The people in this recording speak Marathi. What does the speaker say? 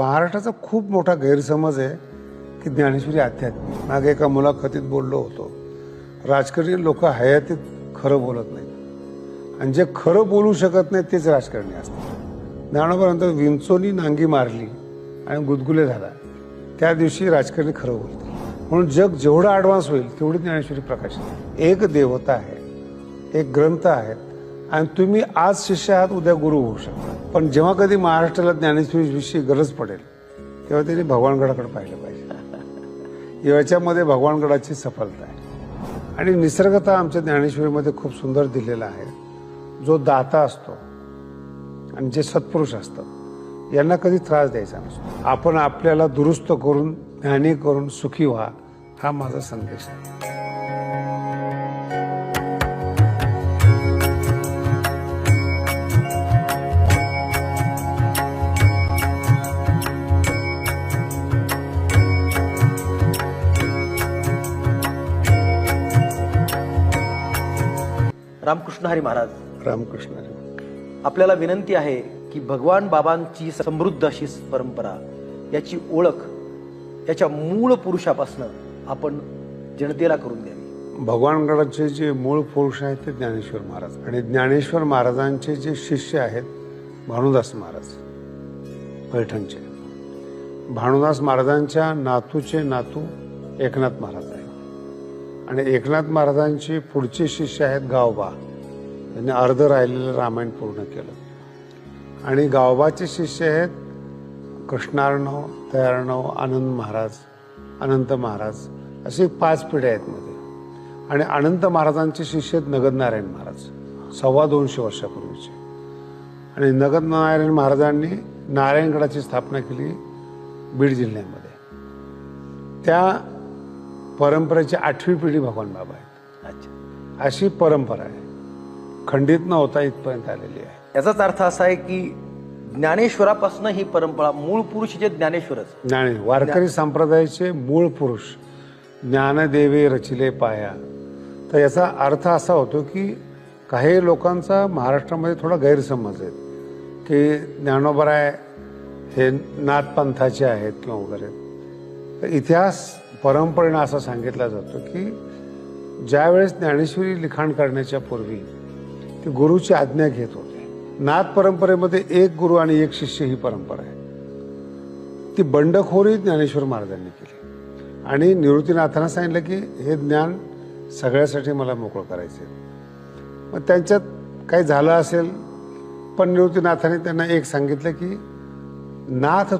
महाराष्ट्राचा खूप मोठा गैरसमज आहे की ज्ञानेश्वरी आध्यात्मिक. मागे एका मुलाखतीत बोललो होतो. राजकारणी लोक हयातीत खरं बोलत नाहीत. आणि जे खरं बोलू शकत नाहीत तेच राजकारणी असतात. ज्ञानोबानंतर विंचोनी नांगी मारली आणि गुदगुले झाला. त्या दिवशी राजकारणी खरं बोलते म्हणून जग जेवढं ॲडव्हान्स होईल तेवढी ज्ञानेश्वरी प्रकाशित एक देवता आहे एक ग्रंथ आहे आणि तुम्ही आज शिष्य आहात उद्या गुरु होऊ शकता. पण जेव्हा कधी महाराष्ट्राला ज्ञानेश्वरीविषयी गरज पडेल तेव्हा त्यांनी भगवानगडाकडे पाहिलं पाहिजे. याच्यामध्ये भगवानगडाची सफलता आहे. आणि निसर्गता आमच्या ज्ञानेश्वरीमध्ये खूप सुंदर दिलेला आहे. जो दाता असतो आणि जे सत्पुरुष असतात यांना कधी त्रास द्यायचा नसतो. आपण आपल्याला दुरुस्त करून ज्ञानी करून सुखी व्हा हा माझा संदेश आहे. रामकृष्ण हरी महाराज. रामकृष्ण आपल्याला विनंती आहे की भगवान बाबांची समृद्ध अशी परंपरा याची ओळख याच्या मूळ पुरुषापासनं आपण जनतेला करून द्यावी. भगवानगडाचे जे मूळ पुरुष आहेत ते ज्ञानेश्वर महाराज आणि ज्ञानेश्वर महाराजांचे जे शिष्य आहेत भानुदास महाराज पैठणचे. भानुदास महाराजांच्या नातूचे नातू एकनाथ महाराज आहे आणि एकनाथ महाराजांचे पुढचे शिष्य आहेत गावबा. त्यांनी अर्ध राहिलेलं रामायण पूर्ण केलं. आणि गावबाचे शिष्य आहेत कृष्णार्णव दयार्णव आनंद महाराज अनंत महाराज असे पाच पिढ्या आहेत मध्ये. आणि अनंत महाराजांचे शिष्य आहेत नगदनारायण महाराज सव्वा दोनशे वर्षापूर्वीचे. आणि नगदनारायण महाराजांनी नारायणगडाची स्थापना केली बीड जिल्ह्यामध्ये. त्या परंपरेची आठवी पिढी भगवान बाबा आहेत. अच्छा. अशी परंपरा आहे. खंडित न होता इथपर्यंत आलेली आहे. याचाच अर्थ असा आहे की ज्ञानेश्वरापासून ही परंपरा मूळ पुरुष जे ज्ञानेश्वरच. ज्ञानी वारकरी संप्रदायाचे मूळ पुरुष ज्ञानदेवे रचिले पाया. तर याचा अर्थ असा होतो की काही लोकांचा महाराष्ट्रामध्ये थोडा गैरसमज आहे की ज्ञानोबराय हे नाथपंथाचे आहेत किंवा वगैरे. इतिहास परंपरेनं असा सांगितला जातो की ज्यावेळेस ज्ञानेश्वरी लिखाण करण्याच्या पूर्वी ते गुरुची आज्ञा घेत होते. नाथ परंपरेमध्ये एक गुरु आणि एक शिष्य ही परंपरा आहे. ती बंडखोरी ज्ञानेश्वर महाराजांनी केली. आणि निवृत्तीनाथांना सांगितलं की हे ज्ञान सगळ्यासाठी मला मोकळं करायचं आहे मग त्यांच्यात काही झालं असेल पण निवृत्तीनाथाने त्यांना एक सांगितलं की नाथ